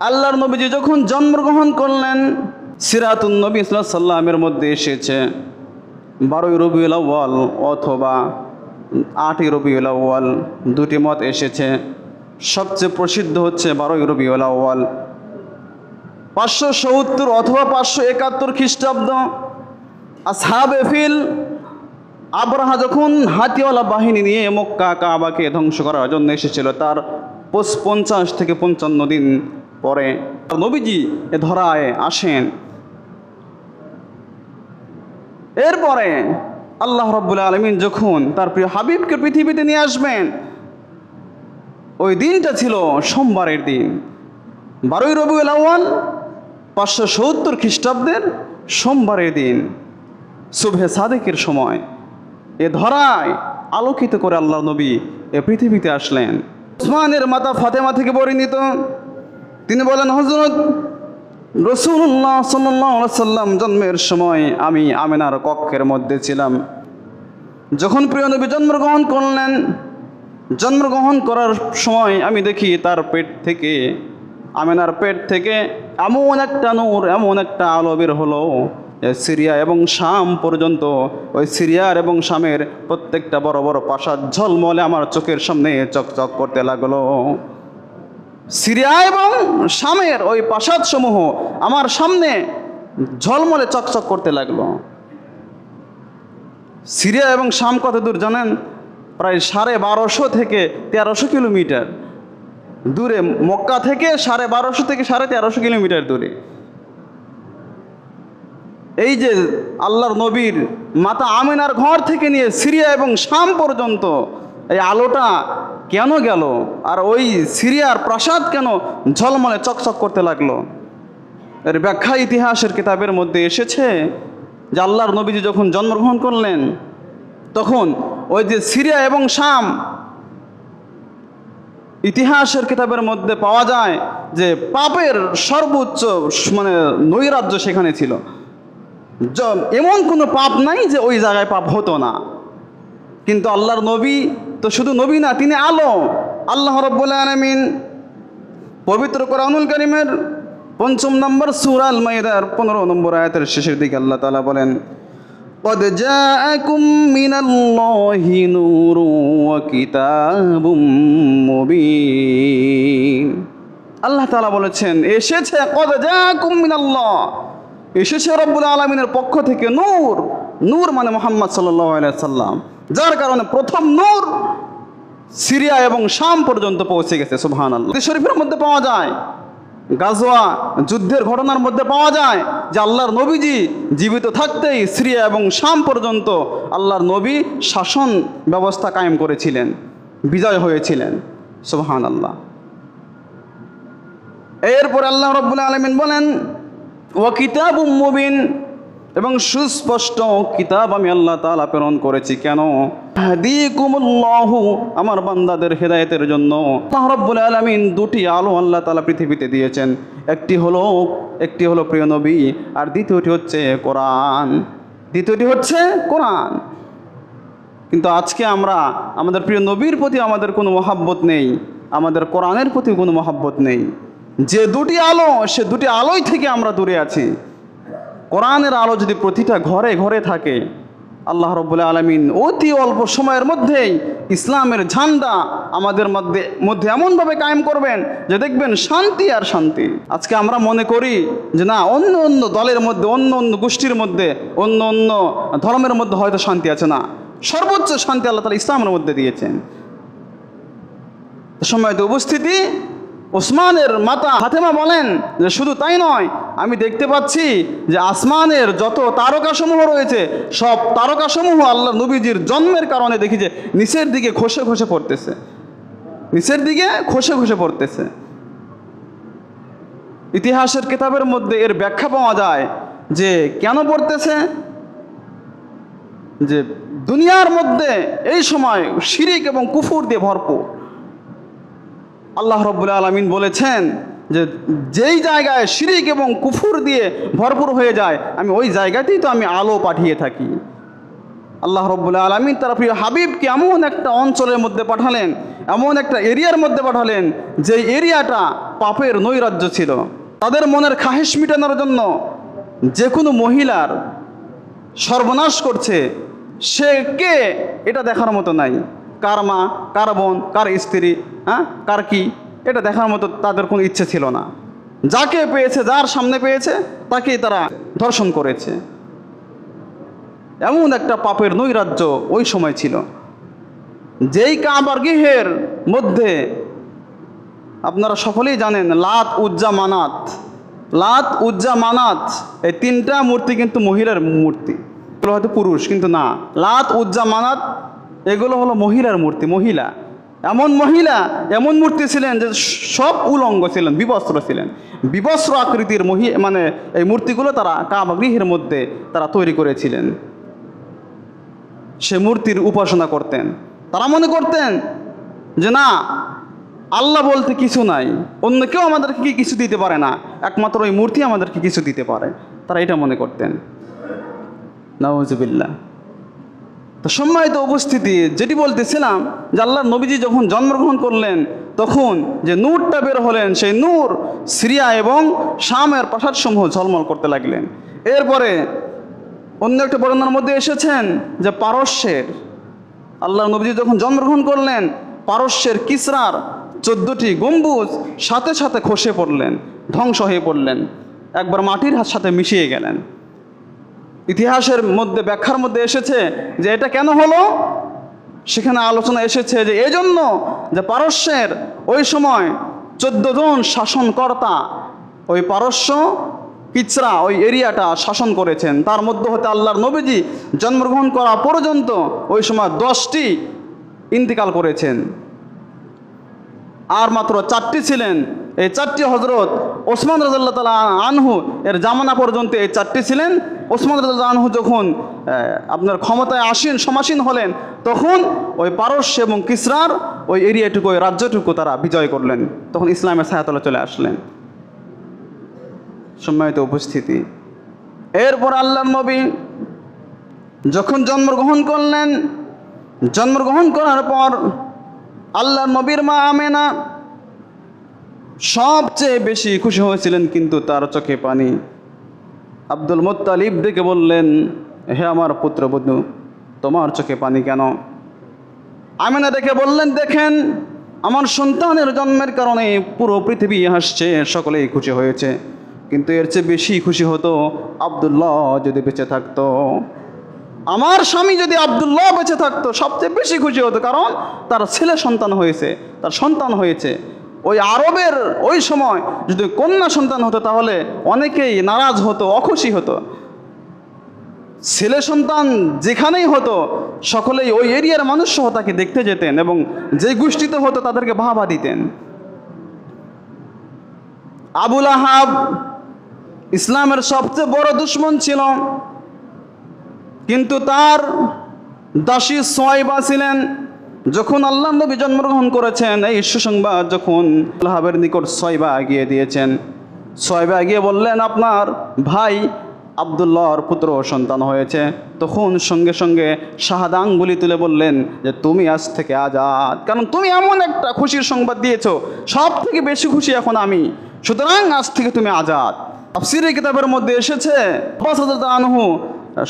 আল্লাহর নবীজি যখন জন্মগ্রহণ করলেন, সিরাতুন নবী সাল্লামের মধ্যে এসেছে। বারোই রবিউল আউ্য়াল অথবা আটই রবিউল আউ্য়াল দুটি মত এসেছে। সবচেয়ে প্রসিদ্ধ হচ্ছে বারোই রবিউল আউ্য়াল। পাঁচশো সত্তর অথবা পাঁচশো একাত্তর খ্রিস্টাব্দ আসহাব এফিল আবরাহা যখন হাতিওয়ালা বাহিনী নিয়ে মক্কা কাবাকে ধ্বংস করার জন্য এসেছিল, তার পঞ্চাশ থেকে পঞ্চান্ন দিন পরে নবীজি এ ধরায় আসেন। এরপরে আল্লাহ রব্বুল আলমিন যখন তার প্রিয় হাবিবকে পৃথিবীতে নিয়ে আসবেন, ওই দিনটা ছিল সোমবারের দিন। বারোই রবিউল আউ্য়াল, পাঁচশো সত্তর খ্রিস্টাব্দের সোমবারের দিন শুভে সাদেকের সময়। এ ধরায় আলোকিত করে আল্লাহ নবী এ পৃথিবীতে আসলেন। উসমানের মাতা ফাতেমা থেকে পরিণত তিনি বলেন হজরত রসুল্লাহ সাল্লাম জন্মের সময় আমি আমেনার কক্ষের মধ্যে ছিলাম। যখন প্রিয় নবী জন্মগ্রহণ করলেন, জন্মগ্রহণ করার সময় আমি দেখি তার পেট থেকে, আমেনার পেট থেকে এমন একটা নূর, এমন একটা আলো বের হলো সিরিয়া এবং শাম পর্যন্ত, ওই সিরিয়ার এবং শামের প্রত্যেকটা বড় বড় প্রাসাদ ঝলমলে আমার চোখের সামনে চকচক করতে লাগল। সিরিয়া এবং শামের ওই প্রাসাদ সমূহ আমার সামনে ঝলমলে চকচক করতে লাগল। সিরিয়া এবং শাম কত দূর জানেন? প্রায় সাড়ে বারোশো থেকে তেরোশো কিলোমিটার দূরে। মক্কা থেকে সাড়ে বারোশো থেকে সাড়ে তেরোশো কিলোমিটার দূরে। এই যে আল্লাহর নবীর মাতা আমিনার ঘর থেকে নিয়ে সিরিয়া এবং শাম পর্যন্ত এই আলোটা কেন গেল? আর ওই সিরিয়ার প্রাসাদ কেন ঝলমলে চকচক করতে লাগল? এর ব্যাখ্যা ইতিহাসের কিতাবের মধ্যে এসেছে যে আল্লাহর নবীজি যখন জন্মগ্রহণ করলেন, তখন ওই যে সিরিয়া এবং শাম ইতিহাসের কিতাবের মধ্যে পাওয়া যায় যে পাপের সর্বোচ্চ মানে নৈরাজ্য সেখানে ছিল। এমন কোনো পাপ নাই যে ওই জায়গায় পাপ হতো না। কিন্তু আল্লাহর নবী তো শুধু নবী না তিনি আলো আল্লাহ রব্বুল আলমিন পবিত্র কোরআনুল করিমের পঞ্চম নম্বর সুরাল মাইদার পনেরো নম্বর আয়াতের শেষের দিকে আল্লাহ তালা বলেন قد جاءكم من الله نور وكتاب مبين আল্লাহ তাআলা বলেছেন এসেছে কদ জাকুম মিনাল্লাহ এসেছে রব্বুল আলমিনের পক্ষ থেকে নূর নূর মানে মোহাম্মদ সাল্লাহ সাল্লাম যার কারণে প্রথম নূর সিরিয়া এবং শাম পর্যন্ত পৌঁছে গেছে সুবহান আল্লাহ শরীফের মধ্যে পাওয়া যায় গাজোয়া যুদ্ধের ঘটনার মধ্যে পাওয়া যায় যে আল্লাহর নবীজি জীবিত থাকতেই সিরিয়া এবং শাম পর্যন্ত আল্লাহর নবী শাসন ব্যবস্থা কায়েম করেছিলেন, বিজয় হয়েছিলেন সুবহান আল্লাহ এরপর আল্লাহ রব্বুল আলমিন বলেন ও কিতাব মুবিন এবং সুস্পষ্ট কিতাব আমি আল্লাহ তালা প্রেরণ করেছি। কেন? আমার বান্দাদের হেদায়েতের জন্য। আল্লাহ রব্বুল আলামিন দুটি আলো আল্লাহ তালা পৃথিবীতে দিয়েছেন। একটি হলো একটি হলো প্রিয় নবী, আর দ্বিতীয়টি হচ্ছে কোরআন। দ্বিতীয়টি হচ্ছে কোরআন। কিন্তু আজকে আমরা, আমাদের প্রিয় নবীর প্রতি আমাদের কোনো মহাব্বত নেই, আমাদের কোরআনের প্রতি কোনো মহাব্বত নেই। যে দুটি আলো, সে দুটি আলোই থেকে আমরা দূরে আছি। কোরআনের আলো যদি প্রতিটা ঘরে ঘরে থাকে, আল্লাহ রব্বুল আলমিন অতি অল্প সময়ের মধ্যেই ইসলামের ঝান্ডা আমাদের মধ্যে মধ্যে এমনভাবে কায়েম করবেন যে দেখবেন শান্তি আর শান্তি। আজকে আমরা মনে করি যে না, অন্য অন্য দলের মধ্যে, অন্য অন্য গোষ্ঠীর মধ্যে, অন্য অন্য ধর্মের মধ্যে হয়তো শান্তি আছে না। সর্বোচ্চ শান্তি আল্লাহ তালা ইসলামের মধ্যে দিয়েছেন। সময় উপস্থিতি ওসমানের মাতা ফাতেমা বলেন যে শুধু তাই নয়, আমি দেখতে পাচ্ছি যে আসমানের যত তারকাসমূহ রয়েছে, সব তারকাসমূহ আল্লাহ নবীজির জন্মের কারণে দেখি যে নিচের দিকে খসে খসে পড়তেছে। নিচের দিকে খসে খসে পড়তেছে। ইতিহাসের কিতাবের মধ্যে এর ব্যাখ্যা পাওয়া যায় যে কেন পড়তেছে? যে দুনিয়ার মধ্যে এই সময় শিরিক এবং কুফুর দিয়ে ভরপুর। আল্লাহ রব্বুল আলমিন বলেছেন যে যেই জায়গায় শিরিক এবং কুফুর দিয়ে ভরপুর হয়ে যায়, আমি ওই জায়গাতেই তো আমি আলো পাঠিয়ে থাকি। আল্লাহ রব্বুল আলমিন তার প্রিয় হাবিবকে এমন একটা অঞ্চলের মধ্যে পাঠালেন, এমন একটা এরিয়ার মধ্যে পাঠালেন যে এরিয়াটা পাপের নৈরাজ্য ছিল। তাদের মনের খাহেশ মিটানোর জন্য যে কোনো মহিলার সর্বনাশ করছে, সে কে এটা দেখার মতো নাই। কার মা, কার বোন, কার স্ত্রী হ্যাঁ কার কি, এটা দেখার মতো তাদের কোনো ইচ্ছে ছিল না। যাকে পেয়েছে, যার সামনে পেয়েছে, তাকেই তারা ধর্ষণ করেছে। এমন একটা পাপের নৈরাজ্য ওই সময় ছিল। যেই কাবার গৃহের মধ্যে, আপনারা সকলেই জানেন, লাত উজ্জা মানাত। লাত উজ্জা মানাত, এই তিনটা মূর্তি কিন্তু মহিলার মূর্তি। হয়তো পুরুষ, কিন্তু না। লাত উজ্জা মানাত এগুলো হলো মহিলার মূর্তি, মহিলা। এমন মহিলা, এমন মূর্তি ছিলেন যে সব উলঙ্গ ছিলেন, বিবস্ত্র ছিলেন। বিবস্ত্র আকৃতির মহি মানে এই মূর্তিগুলো তারা কাবা গৃহের মধ্যে তারা তৈরি করেছিলেন। সে মূর্তির উপাসনা করতেন। তারা মনে করতেন যে না, আল্লাহ বলতে কিছু নাই, অন্য কেউ আমাদেরকে কি কিছু দিতে পারে না, একমাত্র ওই মূর্তি আমাদেরকে কিছু দিতে পারে। তারা এটা মনে করতেন। নওয়াজবিল্লা তো সম্মানিত উপস্থিতি, যেটি বলতেছিলাম যে আল্লাহ নবীজি যখন জন্মগ্রহণ করলেন, তখন যে নূরটা বের হলেন, সেই নূর সিরিয়া এবং শামের প্রাসাদসমূহ ঝলমল করতে লাগলেন। এরপরে অন্য একটা বর্ণনার মধ্যে এসেছেন যে পারস্যের, আল্লাহ নবীজি যখন জন্মগ্রহণ করলেন, পারস্যের কিসরার চোদ্দটি গম্বুজ সাথে সাথে খসে পড়লেন, ধ্বংস হয়ে পড়লেন, একবার মাটির হাত সাথে মিশিয়ে গেলেন। ইতিহাসের মধ্যে, ব্যাখ্যার মধ্যে এসেছে যে এটা কেন হলো? সেখানে আলোচনা এসেছে যে এজন্য যে পারস্যের ওই সময় চোদ্দ জন শাসনকর্তা ওই পারস্য কিচরা, ওই এরিয়াটা শাসন করেছেন। তার মধ্যে হতে আল্লাহর নবীজি জন্মগ্রহণ করা পর্যন্ত ওই সময় দশটি ইন্তিকাল করেছেন। আর মাত্র চারটি ছিলেন এই চারটি হজরত ওসমান রাজাল্লাহ তালা আনহু এর জামানা পর্যন্ত এই চারটি ছিলেন। ওসমান রাজাল্লাহ আনহু যখন আপনার ক্ষমতায় আসীন, সমাসীন হলেন, তখন ওই পারস্য এবং কিসরার ওই এরিয়াটুকু, ওই রাজ্যটুকু তারা বিজয় করলেন। তখন ইসলামের ছায়াতলে চলে আসলেন। সম্মানিত উপস্থিতি। এরপর আল্লাহ নবী যখন জন্মগ্রহণ করলেন, জন্মগ্রহণ করার পর আল্লাহ নবীর মা আমেনা সবচেয়ে বেশি খুশি হয়েছিলেন কিন্তু তার চোখে পানি। আব্দুল মোত্তালিব ডেকে বললেন, হে আমার পুত্রবধূ, তোমার চোখে পানি কেন? আমিনা দেখে বললেন, দেখেন, আমার সন্তানের জন্মের কারণে পুরো পৃথিবী হাসছে, সকলেই খুশি হয়েছে। কিন্তু এর চেয়ে বেশি খুশি হতো আবদুল্লাহ যদি বেঁচে থাকতো। আমার স্বামী যদি আবদুল্লাহ বেঁচে থাকতো, সবচেয়ে বেশি খুশি হতো কারণ তার ছেলে সন্তান হয়েছে, তার সন্তান হয়েছে। ওই আরবের ওই সময় যদি কন্যা সন্তান হতো তাহলে অনেকেই নারাজ হতো, অখুশি হতো। ছেলে সন্তান যেখানেই হতো, সকলেই ওই এরিয়ার মানুষ সহ তাকে দেখতে যেতেন এবং যে গোষ্ঠীতে হতো তাদেরকে বাহবা দিতেন। আবুল আহাব ইসলামের সবচেয়ে বড় দুশ্মন ছিল। কিন্তু তার দাসী সোয়াইবা ছিলেন। যখন আল্লাহ নবী জন্মগ্রহণ করেছেন, এই সুসংবাদ যখন আল্লাহাবের নিকট সোয়াইবা এগিয়ে দিয়েছেন সোয়াইবা এগিয়ে বললেন, আপনার ভাই আবদুল্লাহর পুত্র সন্তান হয়েছে। তখন সঙ্গে সঙ্গে শাহাদা আঙ্গুলি তুলে বললেন যে, তুমি আজ থেকে আজাদ। কারণ তুমি এমন একটা খুশির সংবাদ দিয়েছ, সব থেকে বেশি খুশি এখন আমি। সুতরাং আজ থেকে তুমি আজাদ। তাফসিরের কিতাবের মধ্যে এসেছে আনহু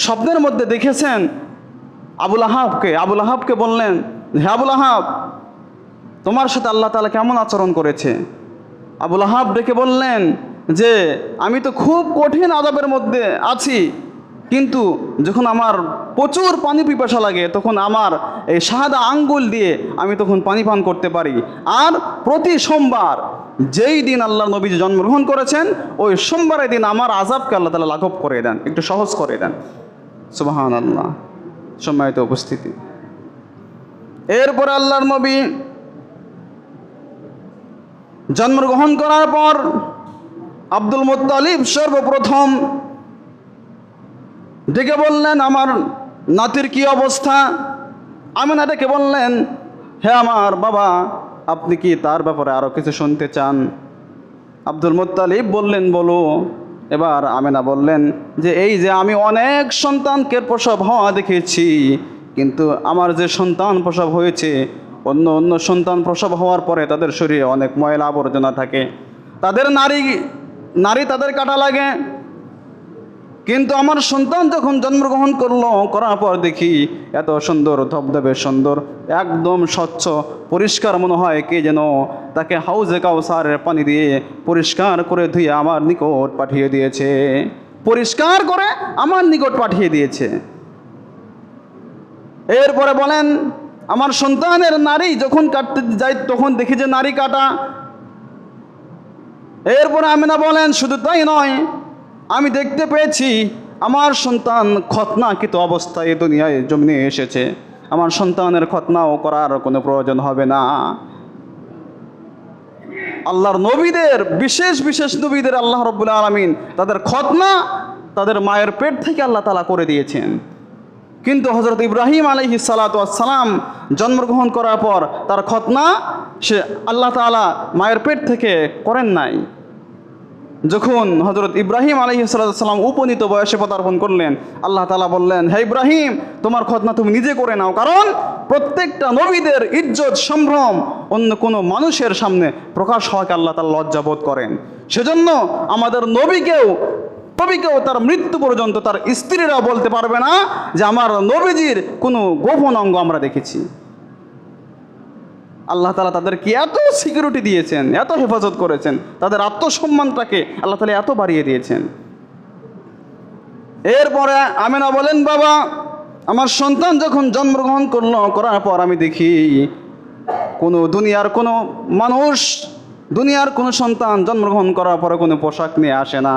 স্বপ্নের মধ্যে দেখেছেন, আবুল আহাবকে আবুল আহাবকে বললেন হে আবুল আহাব, তোমার সাথে আল্লাহ তালা কেমন আচরণ করেছে? আবুল আহাব ডেকে বললেন যে, আমি তো খুব কঠিন আদাবের মধ্যে আছি, কিন্তু যখন আমার প্রচুর পানি পিপাসা লাগে, তখন আমার এই সাদা আঙ্গুল দিয়ে আমি তখন পানি পান করতে পারি। আর প্রতি সোমবার যেই দিন আল্লাহ নবী জন্মগ্রহণ করেছেন, ওই সোমবারের দিন আমার আজাবকে আল্লাহ তালা লাঘব করে দেন, একটু সহজ করে দেন। সুবাহান আল্লাহ সম্মানিত উপস্থিতি। এরপরে আল্লাহর নবী জন্মগ্রহণ করার পর আব্দুল মুত্তালিব সর্বপ্রথম ডেকে বললেন, আমার নাতির কি অবস্থা? আমি না ডেকে বললেন, হে আমার বাবা, আপনি কি তার ব্যাপারে আরও কিছু শুনতে চান? আব্দুল মুত্তালিব বললেন, বলো। এবার আমেনা বললেন যে, এই যে আমি অনেক সন্তানকে প্রসব হওয়া দেখেছি কিন্তু আমার যে সন্তান প্রসব হয়েছে, অন্য অন্য সন্তান প্রসব হওয়ার পরে তাদের শরীরে অনেক ময়লা আবর্জনা থাকে। তাদের নারী নারী তাদের কাটা লাগে। কিন্তু আমার সন্তান যখন জন্মগ্রহণ করল, করার পর দেখি এত সুন্দর, ধবধবে সুন্দর, একদম স্বচ্ছ, পরিষ্কার মনে হয় কে যেন তাকে হাউজে কাউসারের পানি দিয়ে পরিষ্কার করে ধুয়ে আমার নিকট পাঠিয়ে দিয়েছে। পরিষ্কার করে আমার নিকট পাঠিয়ে দিয়েছে। এরপরে বলেন, আমার সন্তানের নারী যখন কাটতে যাই তখন দেখি যে নারী কাটা। এরপরে আমিনা বলেন, শুধু তাই নয়, আমি দেখতে পেয়েছি, আমার সন্তান খতনাকৃত অবস্থায় দুনিয়ায় জমিনে এসেছে। আমার সন্তানের খতনাও করার কোনো প্রয়োজন হবে না। আল্লাহর নবীদের, বিশেষ বিশেষ নবীদের আল্লাহ রব্বুল আলমিন তাদের খতনা তাদের মায়ের পেট থেকে আল্লাহ তালা করে দিয়েছেন। কিন্তু হজরত ইব্রাহিম আলহি সালাতাম জন্মগ্রহণ করার পর তার খতনা সে আল্লাহ তালা মায়ের পেট থেকে করেন নাই। যখন হজরত ইব্রাহিম আলহি সাল্লাম উপনীত বয়সে পদার্পণ করলেন, আল্লাহ তালা বললেন, হে ইব্রাহিম, তোমার খতনা তুমি নিজে করে নাও, কারণ প্রত্যেকটা নবীদের ইজ্জত, সম্ভ্রম অন্য কোনো মানুষের সামনে প্রকাশ হওয়াকে আল্লাহ তালা লজ্জাবোধ করেন। সেজন্য আমাদের নবীকেও নবীকেও তার মৃত্যু পর্যন্ত তার স্ত্রীরা বলতে পারবে না যে আমার নবীজির কোনো গোপন অঙ্গ আমরা দেখেছি। আল্লাহ তালা তাদেরকে এত সিকিউরিটি দিয়েছেন, এত হেফাজত করেছেন, তাদের আত্মসম্মানটাকে আল্লাহ তালা এত বাড়িয়ে দিয়েছেন। এরপরে আমেনা বলেন, বাবা, আমার সন্তান যখন জন্মগ্রহণ করল, করার পর আমি দেখি কোনো দুনিয়ার কোনো মানুষ, দুনিয়ার কোনো সন্তান জন্মগ্রহণ করার পরে কোনো পোশাক নিয়ে আসে না।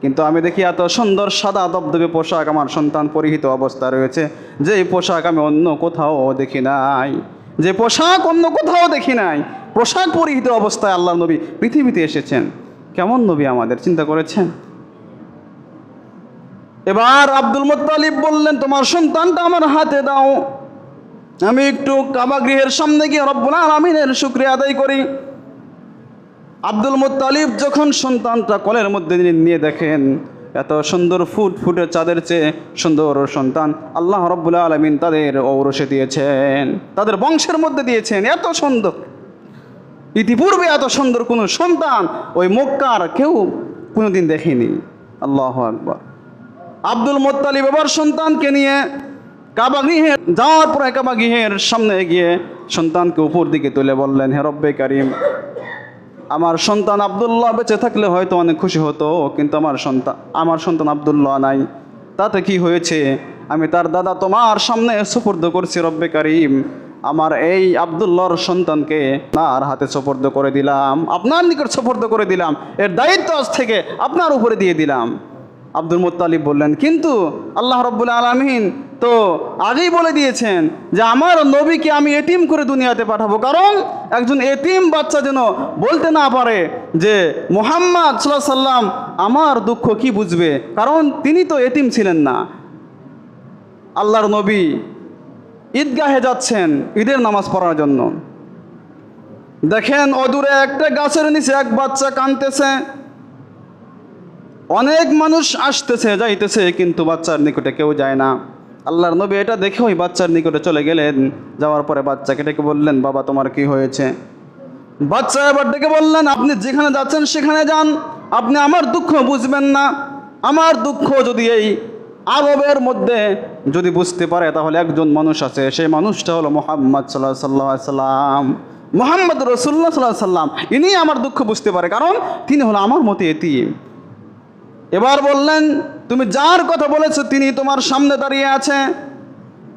কিন্তু আমি দেখি এত সুন্দর সাদা দবদবে পোশাক আমার সন্তান পরিহিত অবস্থা রয়েছে। যে পোশাক আমি অন্য কোথাও দেখি নাই। যে পোশাক অন্য কোথাও দেখি নাই। পোশাক পরিহিত অবস্থায় আল্লাহ নবী পৃথিবীতে এসেছেন। কেমন নবী আমাদের, চিন্তা করেছেন? এবার আব্দুল মুত্তালিব বললেন, তোমার সন্তানটা আমার হাতে দাও। আমি একটু কাবা গৃহের সামনে গিয়ে রব্বুল আলমিনের শুক্রিয়া আদায় করি। আব্দুল মুত্তালিব যখন সন্তানটা কলের মধ্যে নিয়ে দেখেন, এত সুন্দর ফুট ফুটে চাঁদের চেয়ে সুন্দর সন্তান আল্লাহ রব্বুল আলমিন তাদের ঔরসে দিয়েছেন, তাদের বংশের মধ্যে দিয়েছেন, এত সুন্দর। ইতিপূর্বে এত সুন্দর কোনো সন্তান ওই মক্কার কেউ কোনোদিন দেখেনি। আল্লাহ আকবর। আব্দুল মোত্তালিব এবার সন্তানকে নিয়ে কাবা গৃহে যাওয়ার পরে কাবা গৃহের সামনে গিয়ে সন্তানকে উপর দিকে তুলে বললেন, হে রব্বে কারিম আমার সন্তান আবদুল্লাহ বেঁচে থাকলে হয়তো অনেক খুশি হতো, কিন্তু আমার সন্তান আমার সন্তান আবদুল্লাহ নাই। তাতে কি হয়েছে? আমি তার দাদা তোমার সামনে সুপর্দ করছি, রব্বে কারিম। আমার এই আবদুল্লাহর সন্তানকে তার হাতে সুপর্দ করে দিলাম। আপনার নিকট সুপর্দ করে দিলাম। এর দায়িত্ব আজ থেকে আপনার উপরে দিয়ে দিলাম। আব্দুল মুত্তালিব বললেন, কিন্তু আল্লাহ রব্বুল আলমিন তো আগেই বলে দিয়েছেন যে আমার নবীকে আমি এটিম করে দুনিয়াতে পাঠাবো। কারণ একজন এটিম বাচ্চা যেন বলতে না পারে যে, মোহাম্মদ সাল্লাহ সাল্লাম আমার দুঃখ কি বুঝবে? কারণ তিনি তো এটিম ছিলেন না। আল্লাহর নবী ঈদগাহে যাচ্ছেন ঈদের নামাজ পড়ার জন্য। দেখেন অদূরে একটা গাছের নিচে এক বাচ্চা কানতেছে অনেক মানুষ আসতেছে, যাইতেছে, কিন্তু বাচ্চার নিকটে কেউ যায় না। আল্লাহর নবী এটা দেখে ওই বাচ্চার নিকটে চলে গেলেন। যাওয়ার পরে বাচ্চাকে ডেকে বললেন, বাবা, তোমার কি হয়েছে? বাচ্চা এবার ডেকে বললেন, আপনি যেখানে যাচ্ছেন সেখানে যান। আপনি আমার দুঃখ বুঝবেন না। আমার দুঃখ যদি এই আরবের মধ্যে যদি বুঝতে পারে, তাহলে একজন মানুষ আছে। সেই মানুষটা হলো মোহাম্মদ সাল্লাহ সাল্লাহ সাল্লাম মোহাম্মদ রসুল্লাহ সাল্লাহ সাল্লাম ইনি আমার দুঃখ বুঝতে পারে, কারণ তিনি হলো আমার মতো এতিম। এবার বললেন, তুমি যার কথা বলেছ তিনি তোমার সামনে দাঁড়িয়ে আছে।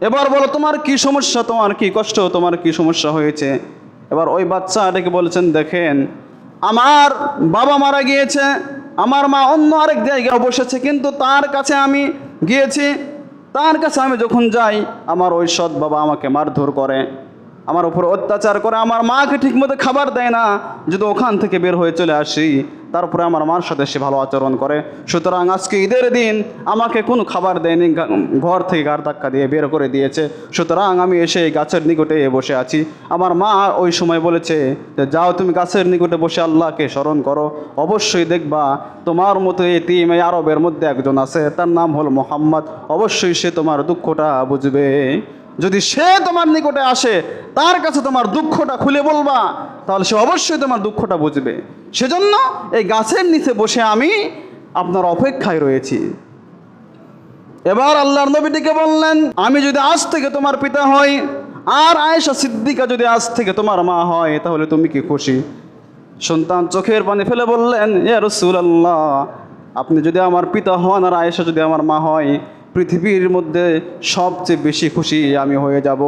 এবার বলো, তোমার কি সমস্যা? তোমার কি কষ্ট? তোমার কি সমস্যা হয়েছে? এবার ওই বাচ্চাটাকে বলেছেন, দেখেন, আমার বাবা মারা গিয়েছে, আমার মা অন্য আরেক জায়গায় বসেছে, কিন্তু তার কাছে আমি গিয়েছি। তার কাছে আমি যখন যাই, আমার ওই সৎ বাবা আমাকে মারধর করে। আমার উপর অত্যাচার করে আমার মাকে ঠিকমতো খাবার দেয় না। যদি ওখান থেকে বের হয়ে চলে আসি, তারপরে আমার মার সাথে সে ভালো আচরণ করে। সুতরাং আজকে ঈদের দিন আমাকে কোনো খাবার দেয়নি ঘর থেকে গার ধাক্কা দিয়ে বের করে দিয়েছে। সুতরাং আমি এসে এই গাছের নিকটে বসে আছি। আমার মা ওই সময় বলেছে যে, যাও তুমি গাছের নিকটে বসে আল্লাহকে স্মরণ করো। অবশ্যই দেখবা তোমার মতো এতিম এই আরবের মধ্যে একজন আছে। তার নাম হল মোহাম্মদ। অবশ্যই সে তোমার দুঃখটা বুঝবে। যদি সে তোমার নিকটে আসে, তার কাছে তোমার দুঃখটা খুলে বলবা, তাহলে সে অবশ্যই তোমার দুঃখটা বুঝবে। সেজন্য এই গাছের নিচে বসে আমি আপনার অপেক্ষায় রয়েছি। এবার আল্লাহর নবীটিকে বললেন, আমি যদি আজ থেকে তোমার পিতা হই, আর আয়েশা সিদ্দিকা যদি আজ থেকে তোমার মা হয়, তাহলে তুমি কি খুশি? সন্তান চোখের পানি ফেলে বললেন, ইয়া রাসূলুল্লাহ, আপনি যদি আমার পিতা হন আর আয়েশা যদি আমার মা হয় পৃথিবীর মধ্যে সবচেয়ে বেশি খুশি আমি হয়ে যাব।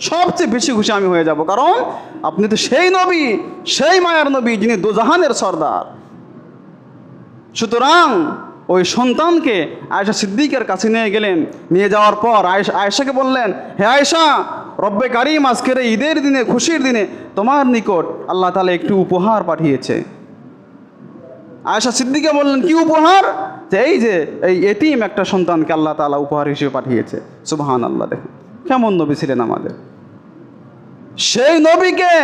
সবচেয়ে বেশি খুশি আমি হয়ে যাব। কারণ আপনি তো সেই নবী, সেই মায়ার নবী যিনি দুজাহানের সর্দার। সুতরাং ওই সন্তানকে আয়েশা সিদ্দিকের কাছে নিয়ে গেলেন। নিয়ে যাওয়ার পর আয়েশা, আয়েশাকে বললেন, হে আয়েশা, রব্বে কারিম আজকের ঈদের দিনে, খুশির দিনে তোমার নিকট আল্লাহ তালা একটি উপহার পাঠিয়েছে। আয়েশা সিদ্দিকে বললেন, কি উপহার? যে এই যে, এই এটিম একটা সন্তানকে আল্লাহ তালা উপহার হিসেবে পাঠিয়েছে। সুবহান আল্লাহ দেখুন। কেমন নবী ছিলেন আমাদের? সেই নবীকে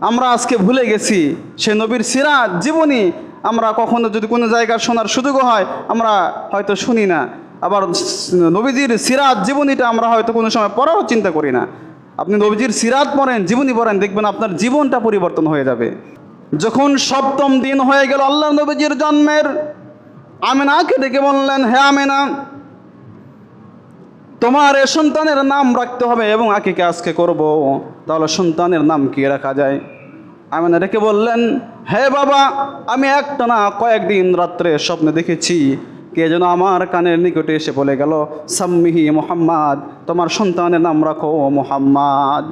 আমরা আজকে ভুলে গেছি। সে নবীর সিরাত জীবনী আমরা কখনো যদি কোনো জায়গার শোনার সুযোগও হয়, আমরা হয়তো শুনি না। আবার নবীজির সিরাত জীবনীটা আমরা হয়তো কোনো সময় পড়াও চিন্তা করি না। আপনি নবীজির সিরাত পড়েন, জীবনী পড়েন, দেখবেন আপনার জীবনটা পরিবর্তন হয়ে যাবে। যখন সপ্তম দিন হয়ে গেল আল্লাহ নবীজির জন্মের আমেনাকে ডেকে বললেন, হে আমেনা, তোমার এ সন্তানের নাম রাখতে হবে এবং আকিকে আজকে করব। তাহলে সন্তানের নাম কি রাখা যায়? আমি রেখে বললেন, হে বাবা, আমি একটা না কয়েকদিন রাত্রে স্বপ্নে দেখেছি কে যেন আমার কানের নিকটে এসে বলে গেল, সাম্মিহি মোহাম্মদ, তোমার সন্তানের নাম রাখো মোহাম্মদ।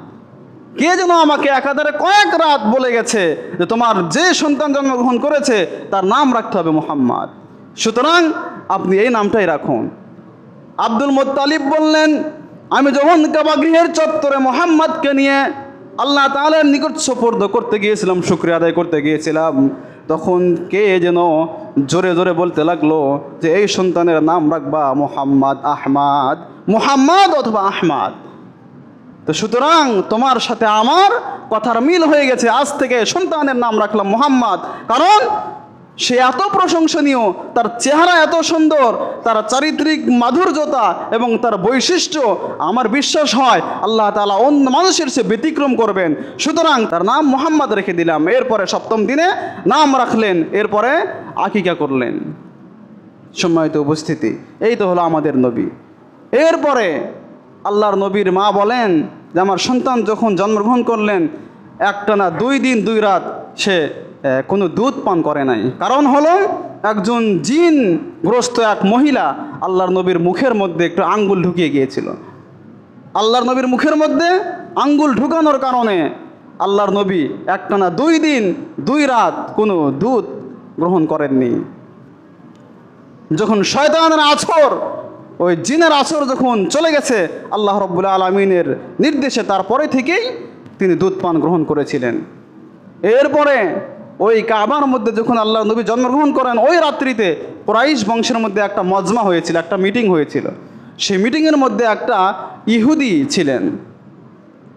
কে যেন আমাকে একাধারে কয়েক রাত বলে গেছে যে তোমার যে সন্তান জন্মগ্রহণ করেছে, তার নাম রাখতে হবে মোহাম্মদ। সুতরাং আপনি এই নামটাই রাখুন। আব্দুল মোত্তালিব বললেন, আমি যখন কাবা গৃহের চত্বরে মোহাম্মদকে নিয়ে আল্লাহ তালের নিকট সোপর্দ করতে গিয়েছিলাম, শুক্রিয়া আদায় করতে গিয়েছিলাম, তখন কে যেন জোরে জোরে বলতে লাগল যে, এই সন্তানের নাম রাখবা মোহাম্মদ আহমাদ, মোহাম্মদ অথবা আহমাদ। তো সুতরাং তোমার সাথে আমার কথার মিল হয়ে গেছে, আজ থেকে সন্তানের নাম রাখলাম মোহাম্মদ। কারণ সে এত প্রশংসনীয়, তার চেহারা এত সুন্দর, তার চারিত্রিক মাধুর্যতা এবং তার বৈশিষ্ট্য আমার বিশ্বাস হয় আল্লাহ তালা অন্য মানুষের সে ব্যতিক্রম করবেন। সুতরাং তার নাম মোহাম্মদ রেখে দিলাম। এরপরে সপ্তম দিনে নাম রাখলেন, এরপরে আকিকা করলেন। সম্মানিত উপস্থিতি, এই তো হলো আমাদের নবী। এরপরে আল্লাহর নবীর মা বলেন যে, আমার সন্তান যখন জন্মগ্রহণ করলেন একটা না দুই দিন দুই রাত সে কোনো দুধ পান করে নাই। কারণ হলো, একজন জিন গ্রস্ত এক মহিলা আল্লাহর নবীর মুখের মধ্যে একটু আঙ্গুল ঢুকিয়ে গিয়েছিল। আল্লাহর নবীর মুখের মধ্যে আঙ্গুল ঢুকানোর কারণে আল্লাহর নবী একটানা দুই দিন, দুই রাত কোনো দুধ গ্রহণ করেননি। যখন শয়তানের আছর, ওই জিনের আছর যখন চলে গেছে, আল্লাহ রব্বুল আলমিনের নির্দেশে তারপরে থেকেই তিনি দুধ পান গ্রহণ করেছিলেন। এরপরে ওই কাবার মধ্যে যখন আল্লাহ নবী জন্মগ্রহণ করেন, ওই রাত্রিতে কোরাইশ বংশের মধ্যে একটা মজমা হয়েছিল, একটা মিটিং হয়েছিল। সেই মিটিংয়ের মধ্যে একটা ইহুদি ছিলেন।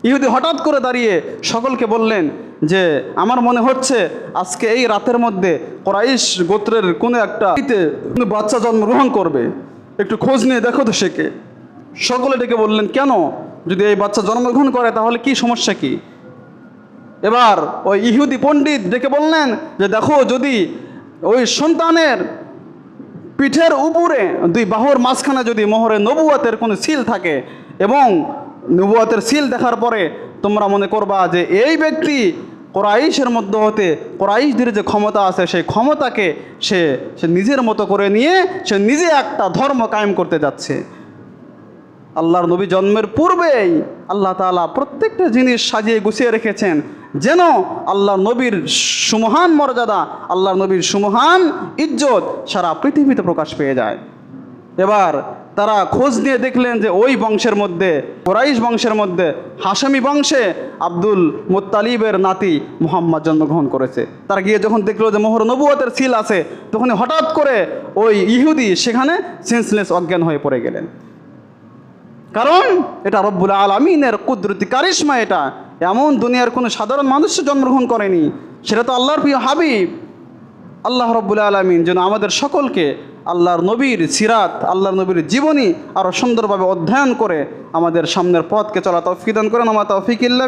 ইহুদি হঠাৎ করে দাঁড়িয়ে সকলকে বললেন যে, আমার মনে হচ্ছে আজকে এই রাতের মধ্যে কোরাইশ গোত্রের কোনো একটা বাচ্চা জন্মগ্রহণ করবে। একটু খোঁজ নিয়ে দেখো তো সেকে সকলে ডেকে বললেন, কেন? যদি এই বাচ্চা জন্মগ্রহণ করে, তাহলে কি সমস্যা কি? এবার ওই ইহুদি পণ্ডিত ডেকে বললেন যে দেখো যদি ওই সন্তানের পিঠের উপরে দুই বাহুর মাঝখানে যদি মোহরে নবুয়াতের কোনো সিল থাকে এবং নবুয়াতের সিল দেখার পরে তোমরা মনে করবা যে এই ব্যক্তি কোরাইশের মধ্য হতে কোরাইশদের যে ক্ষমতা আছে, সেই ক্ষমতাকে সে সে নিজের মতো করে নিয়ে সে নিজে একটা ধর্ম কায়েম করতে যাচ্ছে। আল্লাহর নবী জন্মের পূর্বেই আল্লাহ তাআলা প্রত্যেকটা জিনিস সাজিয়ে গুছিয়ে রেখেছেন। যেন আল্লাহ নবীর সুমহান মর্যাদা, আল্লাহর নবীর সুমহান ইজ্জত সারা পৃথিবীতে প্রকাশ পেয়ে যায়। এবার তারা খোঁজ নিয়ে দেখলেন যে ওই বংশের মধ্যে, কোরাইশ বংশের মধ্যে, হাসামি বংশে আব্দুল মুত্তালিবের নাতি মুহাম্মদ জন্মগ্রহণ করেছে। তারা গিয়ে যখন দেখল যে মোহর নবুয়তের সিল আছে তখন হঠাৎ করে ওই ইহুদি সেখানে সেন্সলেস অজ্ঞান হয়ে পড়ে গেলেন। কারণ এটা রব্বুল আলমিনের কুদরতি কারিশমা এটা। এমন দুনিয়ার কোনো সাধারণ মানুষ জন্মগ্রহণ করেনি। সেটা তো আল্লাহর প্রিয় হাবিব। আল্লাহ রব্বুল আলমিন যেন আমাদের সকলকে আল্লাহর নবীর সিরাত, আল্লাহর নবীর জীবনী আরও সুন্দরভাবে অধ্যয়ন করে আমাদের সামনের পথকে চলা তৌফিদান করেন। আমার তৌফিক ইল্লা